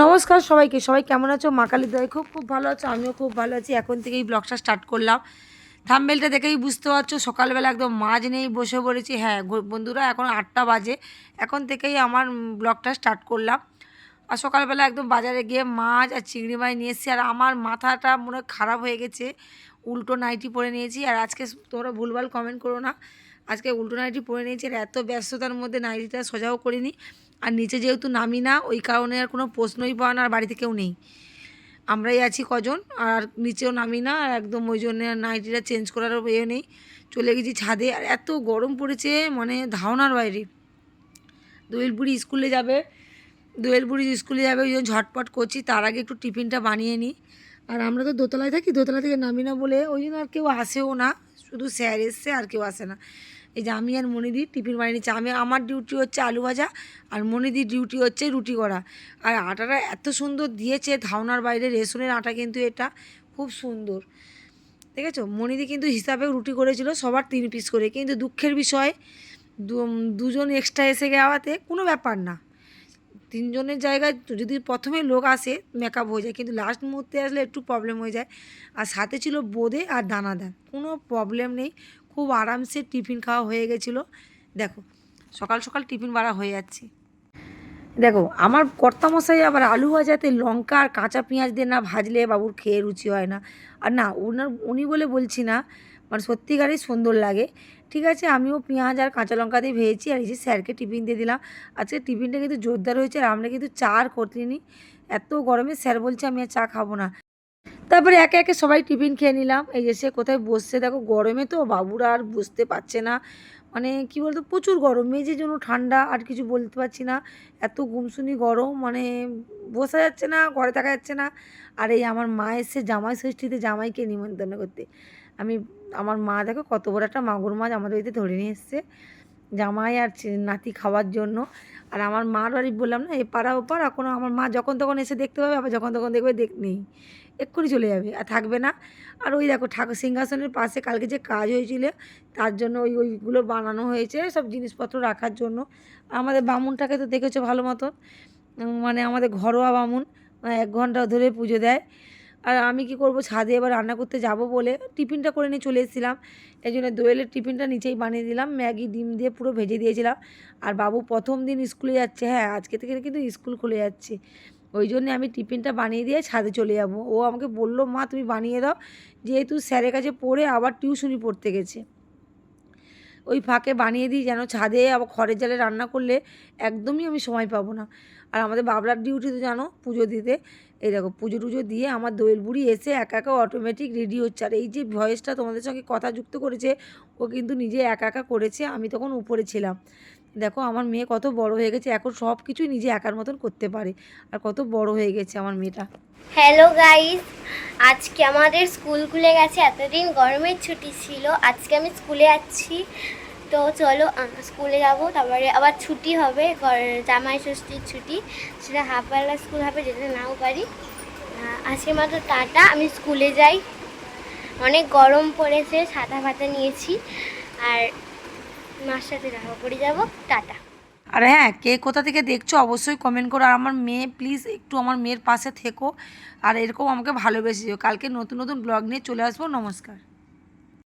নমস্কার সবাইকে। সবাই কেমন আছো? মা কালী দয় খুব খুব ভালো আছো, আমিও খুব ভালো আছি। এখন থেকেই ব্লগটা স্টার্ট করলাম। থাম্বেলটা দেখেই বুঝতে পারছ, সকালবেলা একদম মাঝ নেই বসে পড়েছি। হ্যাঁ বন্ধুরা, এখন আটটা বাজে। এখন থেকেই আমার ব্লগটা স্টার্ট করলাম। আর সকালবেলা একদম বাজারে গিয়ে মাছ আর চিংড়ি মাছ নিয়ে এসেছি। আর আমার মাথাটা মনে খারাপ হয়ে গেছে। উল্টো নাইটি পরে নিয়েছি। আর আজকে তোমরা ভুলভাল কমেন্ট করো না। আজকে উল্টো নাইটি পরে নিয়েছি। আর এত ব্যস্ততার মধ্যে নাইটিটা সোজাও করিনি। আর নিচে যেহেতু নামি না, ওই কারণে আর কোনো প্রশ্নই পাওয়া না, আর বাড়িতে কেউ নেই। আমরাই আছি কজন, আর নিচেও নামি না, আর একদম ওই জন্য নাইটিটা চেঞ্জ করারও ইয়ে নেই। চলে গেছি ছাদে, আর এত গরম পড়েছে মানে ধারণার বাইরে। দোয়েল বুড়ি স্কুলে যাবে দোয়েল বুড়ি স্কুলে যাবে, ওই জন্য ঝটপট করছি, তার আগে একটু টিফিনটা বানিয়ে নিই। আর আমরা তো দোতলায় থাকি, দোতলা থেকে নামি না বলে, ওই জন্য আর কেউ আসেও না, শুধু স্যার এসছে, আর কেউ আসে না। এই যে আমি আর মনিদির টিফিন বানিয়ে নিচ্ছি। আমি, আমার ডিউটি হচ্ছে আলু ভাজা আর মনিদির ডিউটি হচ্ছে রুটি করা। আর আটাটা এত সুন্দর দিয়েছে ধাওনার বাইরে, রেশনের আটা কিন্তু এটা, খুব সুন্দর। দেখেছ? মনিদি কিন্তু হিসাবে রুটি করেছিল, সবার তিন পিস করে। কিন্তু দুঃখের বিষয় দুজন এক্সট্রা এসে যাওয়াতে কোনো ব্যাপার না। তিনজনের জায়গায় যদি প্রথমে লোক আসে মেকআপ হয়ে যায়। কিন্তু লাস্ট মুহূর্তে আসলে একটু প্রবলেম হয়ে যায়। আর সাথে ছিল বোঁদে আর দানাদার। কোনো প্রবলেম নেই। খুব আরামসে টিফিন খাওয়া হয়ে গেছিল। দেখো, সকাল সকাল টিফিন বাড়া হয়ে যাচ্ছে। দেখো, আমার কর্তামশাই আবার আলু ভাজাতে লঙ্কা আর কাঁচা পেঁয়াজ দিয়ে না ভাজলে বাবুর খেয়ে রুচি হয় না। আর না, ওনার, উনি বলে বলছি না মানে সত্যিকারই সুন্দর লাগে। ঠিক আছে, আমিও পেঁয়াজ আর কাঁচা লঙ্কা দিয়ে ভেজেছি আর এই যে স্যারকে টিফিন দিয়ে দিলাম। আজকে টিফিনটা কিন্তু জোরদার হয়েছে আর আমরা কিন্তু চা আর করতেনি এত গরমে স্যার বলছে আমি আর চা খাব না। তারপরে একে একে সবাই টিফিন খেয়ে নিলাম। এই যে সে কোথায় বসছে, দেখো গরমে তো বাবুরা আর বুঝতে পারছে না। মানে কি বলতো, প্রচুর গরম, মেঝের জন্য ঠান্ডা, আর কিছু বলতে পারছি না। এত গুমসুনি গরম মানে বসা যাচ্ছে না, ঘরে থাকা যাচ্ছে না। আর এই আমার মা এসে জামাই ষষ্ঠীতে জামাইকে নিমন্ত্রণ করতে। আমি, আমার মা দেখো কত বড় একটা মাগুর মাছ আমাদের বাড়িতে ধরে নিয়ে এসছে। জামাই আর নাতি খাওয়ার জন্য। আর আমার মার বাড়ি বললাম না, এ পাড়া ওপার এখনও আমার মা যখন তখন এসে দেখতে পাবে, আবার যখন তখন দেখবে, দেখ, নেই। এক্ষুনি চলে যাবে, আর থাকবে না। আর ওই দেখো ঠাকুর সিংহাসনের পাশে কালকে যে কাজ হয়েছিল, তার জন্য ওই, ওইগুলো বানানো হয়েছে, সব জিনিসপত্র রাখার জন্য। আমাদের বামুনটাকে তো দেখেছ ভালো মতন? মানে আমাদের ঘরোয়া বামুন, এক ঘণ্টা ধরে পুজো দেয়। আর আমি কি করব, ছাদে এবার রান্না করতে যাব বলে টিফিনটা করে নিয়ে চলে এসেছিলাম। এই জন্য দোয়েলের টিফিনটা নিচেই বানিয়ে দিলাম, ম্যাগি, ডিম দিয়ে পুরো ভেজে দিয়েছিলাম। আর বাবু প্রথম দিন স্কুলে যাচ্ছে হ্যাঁ আজকে থেকে কিন্তু স্কুল খুলে যাচ্ছে। ওই জন্য আমি টিফিনটা বানিয়ে দিয়ে ছাদে চলে যাব। ও আমাকে বলল, মা, তুমি বানিয়ে দাও। যেহেতু স্যারের কাছে পড়ে আবার টিউশনি পড়তে গেছে। ওই ফাঁকে বানিয়ে দিই যেন ছাদে আবার খড়ের জালে রান্না করলে একদমই আমি সময় পাবো না। আর আমাদের বাবলার ডিউটি তো জানো, পুজো দিতে। এই দেখো, পুজো টুজো দিয়ে আমার দোয়েল বুড়ি এসে একা একা অটোমেটিক রেডি হচ্ছে। আর এই যে ভয়েসটা তোমাদের সঙ্গে কথা যুক্ত করেছে, ও কিন্তু নিজে একা একা করেছে, আমি তখন উপরে ছিলাম। দেখো, আমার মেয়ে কত বড় হয়ে গেছে, এখন সব কিছুই নিজে একার মতন করতে পারে। আর কত বড় হয়ে গেছে আমার মেয়েটা। হ্যালো গাইস আজকে আমাদের স্কুল খুলে গেছে, এতদিন গরমের ছুটি ছিল, আজকে আমি স্কুলে যাচ্ছি। তো চলো স্কুলে যাব, তারপরে আবার ছুটি হবে জামাই ষষ্ঠীর ছুটি, সেটা হাফবেলা স্কুল হবে যেতে নাও পারি। আজকে মাত্র টাটা, আমি স্কুলে যাই। অনেক গরম পড়েছে ছাতা ফাতা নিয়েছি, আর মার সাথে দেখা করে যাব, টাটা। আর হ্যাঁ কে কোথা থেকে দেখছ অবশ্যই কমেন্ট করো, আর আমার মেয়ে প্লিজ একটু আমার মেয়ের পাশে থেকো, আর এরকম আমাকে ভালোবেসে কালকে নতুন নতুন ব্লগ নিয়ে চলে আসব, নমস্কার।